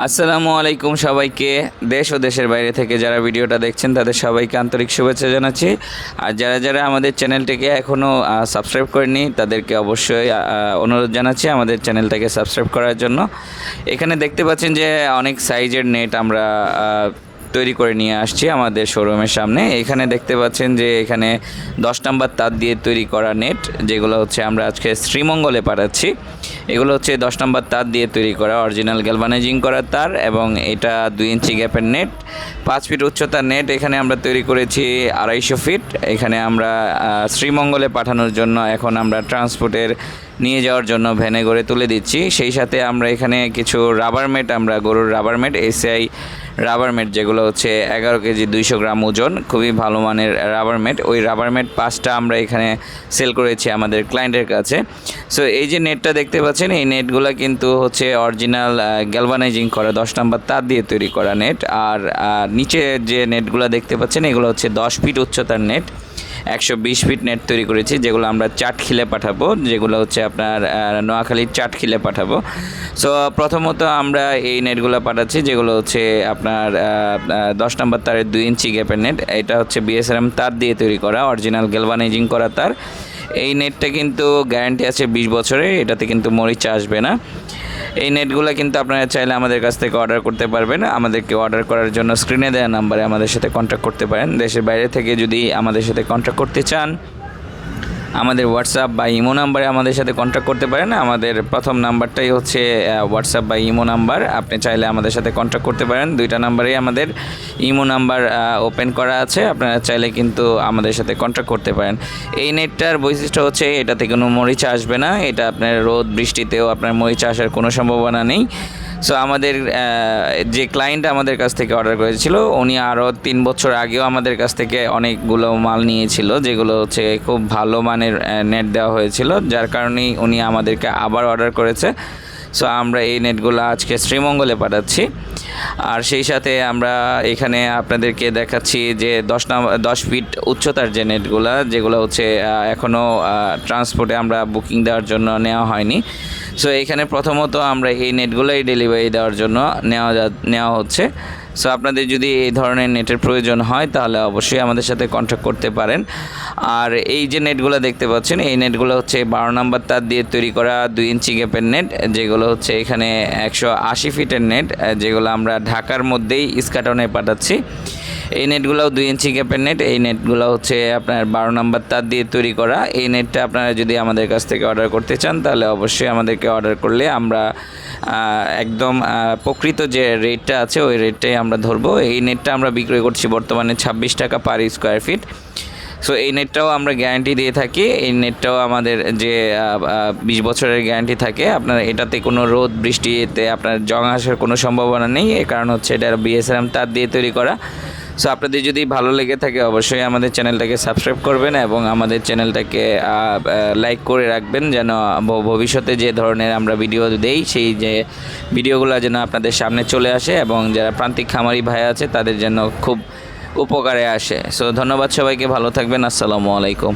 আসসালামু আলাইকুম সবাইকে। দেশ ও দেশের বাইরে থেকে যারা ভিডিওটা দেখছেন, তাদের সবাইকে আন্তরিক শুভেচ্ছা জানাচ্ছি। আর যারা যারা আমাদের চ্যানেলটিকে এখনও সাবস্ক্রাইব করেনি তাদেরকে অবশ্যই অনুরোধ জানাচ্ছি আমাদের চ্যানেলটাকে সাবস্ক্রাইব করার জন্য। এখানে দেখতে পাচ্ছেন যে, অনেক সাইজের নেট আমরা তৈরি করে নিয়ে আসছি আমাদের শোরুমের সামনে। এখানে দেখতে পাচ্ছেন যে এখানে দশ নম্বর তার দিয়ে তৈরি করা নেট যেগুলো হচ্ছে আমরা আজকে শ্রীমঙ্গলে পাঠাচ্ছি। এগুলো হচ্ছে দশ নম্বর তার দিয়ে তৈরি করা অরিজিনাল গ্যালভানাইজিং করা তার এবং এটা দুই ইঞ্চি গ্যাপের নেট পাঁচ ফিট উচ্চতার নেট এখানে আমরা তৈরি করেছি আড়াইশো ফিট। এখানে আমরা শ্রীমঙ্গলে পাঠানোর জন্য এখন আমরা ট্রান্সপোর্টের নিয়ে যাওয়ার জন্য ভ্যানে করে তুলে দিচ্ছি। সেই সাথে আমরা এখানে কিছু রাবার মেট আমরা গরুর rubber mat ACI rubber mat যেগুলো হচ্ছে এগারো কেজি দুইশো গ্রাম ওজন, খুবই ভালো মানের রাবার মেট ওই রাবার মেট পাঁচটা আমরা এখানে সেল করেছি আমাদের ক্লায়েন্টের কাছে। সো এই যে নেটটা দেখতে পাচ্ছেন, এই নেটগুলো কিন্তু হচ্ছে অরিজিনাল গ্যালভানাইজিং করা, দশ নম্বর তার দিয়ে তৈরি করা নেট আর নিচে যে নেটগুলো দেখতে পাচ্ছেন, এগুলো হচ্ছে দশ ফিট উচ্চতার নেট একশো বিশ ফিট নেট তৈরি করেছি, যেগুলো আমরা চাটখিলে পাঠাবো, যেগুলো হচ্ছে আপনার নোয়াখালীর চাটখিলে পাঠাবো। সো প্রথমত আমরা এই নেটগুলো পাঠাচ্ছি, যেগুলো হচ্ছে আপনার দশ নম্বর তারের দুই ইঞ্চি গ্যাপের নেট এটা হচ্ছে বিএসআরএম তার দিয়ে তৈরি করা অরিজিনাল গ্যালভানাইজিং করা তার। এই নেটটা কিন্তু গ্যারান্টি আছে বিশ বছরে, এটাতে কিন্তু মরিচা আসবে না। এই নেটগুলো কিন্তু আপনারা চাইলে আমাদের কাছ থেকে অর্ডার করতে পারবেন। আমাদেরকে অর্ডার করার জন্য স্ক্রিনে দেওয়া নাম্বারে আমাদের সাথে কন্ট্যাক্ট করতে পারেন। দেশের বাইরে থেকে যদি আমাদের সাথে কন্ট্যাক্ট করতে চান আমাদের হোয়াটসঅ্যাপ বা ইমো নাম্বারে আমাদের সাথে কন্ট্যাক্ট করতে পারেন। আমাদের প্রথম নাম্বারটাই হচ্ছে হোয়াটসঅ্যাপ বা ইমো নাম্বার আপনি চাইলে আমাদের সাথে কন্ট্যাক্ট করতে পারেন। দুইটা নাম্বারেই আমাদের ইমো নাম্বার ওপেন করা আছে। আপনারা চাইলে কিন্তু আমাদের সাথে কন্ট্যাক্ট করতে পারেন। এই নেটটার বৈশিষ্ট্য হচ্ছে এটাতে কোনো মরিচা আসবে না। এটা আপনার রোদ, বৃষ্টিতেও আপনার মরিচা আসার কোনো সম্ভাবনা নেই। সো আমাদের যে ক্লায়েন্ট আমাদের কাছ থেকে অর্ডার করেছিল, উনি আরও তিন বছর আগেও আমাদের কাছ থেকে অনেকগুলো মাল নিয়েছিল, যেগুলো হচ্ছে খুব ভালো মানের নেট দেওয়া হয়েছিল, যার কারণেই উনি আমাদেরকে আবার অর্ডার করেছে। সো আমরা এই নেটগুলো আজকে শ্রীমঙ্গলে পাঠাচ্ছি। আর সেই সাথে আমরা এখানে আপনাদেরকে দেখাচ্ছি যে দশ নাম্বার দশ ফিট উচ্চতার যে নেটগুলো যেগুলো হচ্ছে এখনও ট্রান্সপোর্টে আমরা বুকিং দেওয়ার জন্য নেওয়া হয়নি। সো এখানে প্রথমত আমরা এই নেটগুলোই ডেলিভারি দেওয়ার জন্য নেওয়া নেওয়া হচ্ছে। সো আপনাদের যদি এই ধরনের নেটের প্রয়োজন হয়, তাহলে অবশ্যই আমাদের সাথে কন্ট্যাক্ট করতে পারেন। আর এই যে নেটগুলো দেখতে পাচ্ছেন, এই নেটগুলো হচ্ছে বারো নাম্বার তার দিয়ে তৈরি করা দুই ইঞ্চি গ্যাপের নেট, যেগুলো হচ্ছে এখানে একশো আশি ফিটের নেট, যেগুলো আমরা ঢাকার মধ্যেই ইস্কাটনে পাঠাচ্ছি। এই নেটগুলোও দুই ইঞ্চি গ্যাপের নেট, এই নেটগুলো হচ্ছে আপনার বারো নম্বর তার দিয়ে তৈরি করা। এই নেটটা আপনারা যদি আমাদের কাছ থেকে অর্ডার করতে চান, তাহলে অবশ্যই আমাদেরকে অর্ডার করলে আমরা একদম প্রকৃত যে রেটটা আছে, ওই রেটটাই আমরা ধরবো। এই নেটটা আমরা বিক্রয় করছি বর্তমানে ছাব্বিশ টাকা পার স্কোয়ার ফিট সো এই নেটটাও আমরা গ্যারান্টি দিয়ে থাকি। এই নেটটাও আমাদের যে বিশ বছরের গ্যারান্টি থাকে, আপনার এটাতে কোনো রোদ, বৃষ্টিতে আপনার জং আসার কোনো সম্ভাবনা নেই। এর কারণ হচ্ছে এটা বিএসএম তার দিয়ে তৈরি করা। সো আপনাদের যদি ভালো লেগে থাকে, অবশ্যই আমাদের চ্যানেলটাকে সাবস্ক্রাইব করবেন এবং আমাদের চ্যানেলটাকে লাইক করে রাখবেন যেন ভবিষ্যতে যে ধরনের আমরা ভিডিও দেই, সেই যে ভিডিওগুলো যেন আপনাদের সামনে চলে আসে এবং যারা প্রান্তিক খামারি ভাই আছে, তাদের যেন খুব উপকারে আসে। সো ধন্যবাদ সবাইকে, ভালো থাকবেন, আসসালামু আলাইকুম।